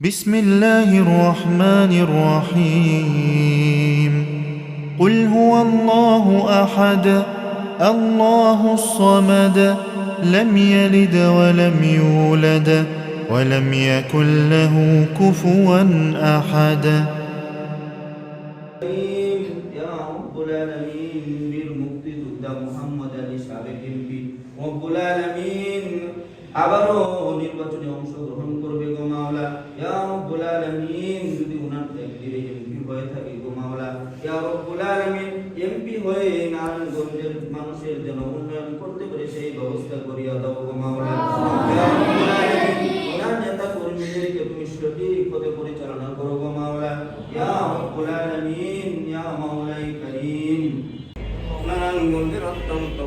بسم الله الرحمن الرحيم. قل هو الله أحد الله الصمد لم يلد ولم يولد ولم يكن له كفوا أحد. يا رب العالمين رب العالمين আবারও নির্বাচনে অংশগ্রহণ করবে গো মাওলা। ইয়া রব্বুল আলামিন, যদি উনার তাকদিরে এমপি হয়ে থাকে গো মাওলা। ইয়া রব্বুল আলামিন এমপি হয়ে নারায়ণগঞ্জের মানুষের জন্য উন্নয়ন করতে পারে সেই ব্যবস্থা করিয়া দাও গো মাওলা। ওনার নেতা কর্মীদেরকে তুমি সঠিক পথে পরিচালনা করো গো মাওলা। ইয়া রব্বুল আলামিন, ইয়া মাওলাই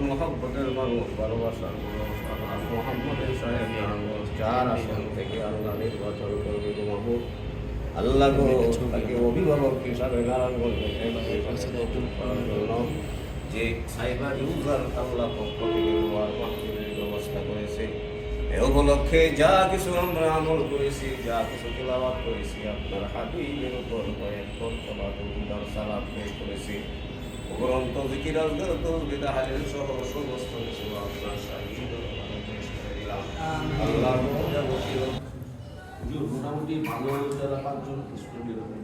মহব্বতের মানুষ ভালোবাসার মানুষ মোহাম্মদের সাহেব নারায়ণগঞ্জ চার আসন থেকে আল্লাহ নির্বাচন করবে গো মাহবুব। আল্লাহ গো তাকে অভিভাবক হিসাবে যে সাইবার ইউজার আল্লাহ পক্ষ থেকে ব্যবস্থা করেছে। এ উপলক্ষে যা কিছু আমরা আমল করেছি, যা কিছু তেলাওয়াত করেছি, আপনার হাবিবের উপর সবাদ সালাদ পেশ করেছি। উপরন্ত জিকির আজগার তসবিহ তাহলিল সহ সমস্ত কিছু আপনার শাহিদ আল্লাহ মোটামুটি ভালো যারা পাঁচজন স্টুডেন্ট